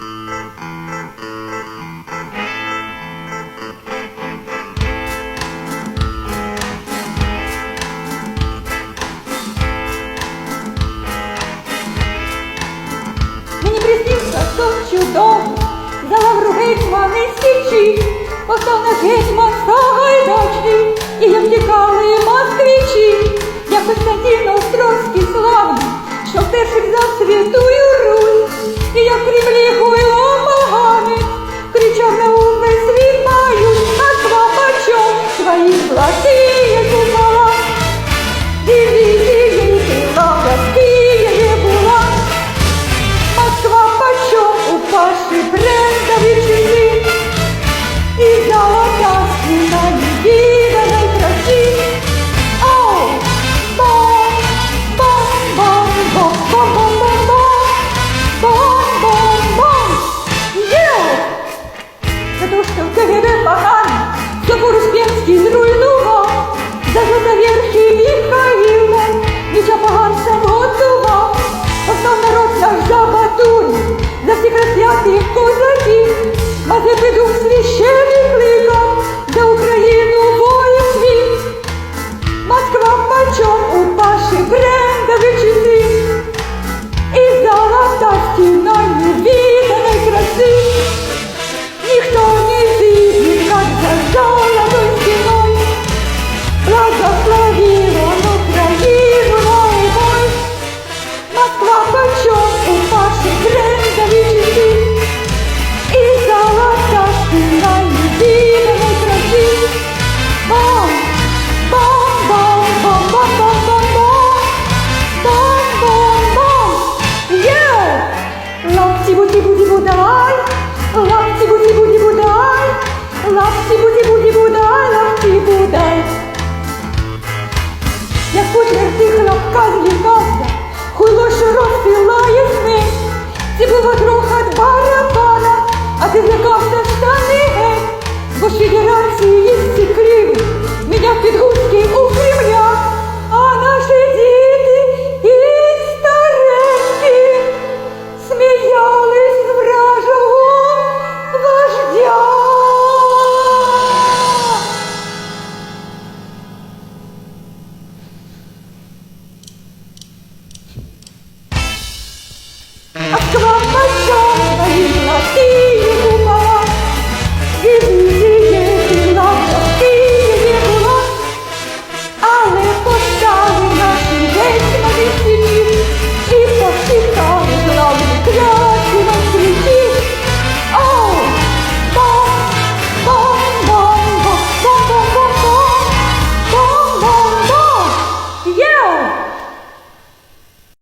Мені приснився сон чудовий, за лавру гетьмани січі, постав на гетьман Сагайдачний, і як втікали москвичі, як Костянтин Острозький славний, що першим засвіту aí. shit. বুঝি বুঝি বোধ হয় লাপসি বুঝি বুঝি বোধ হয় লাপসি বুঝি বুঝি বোধ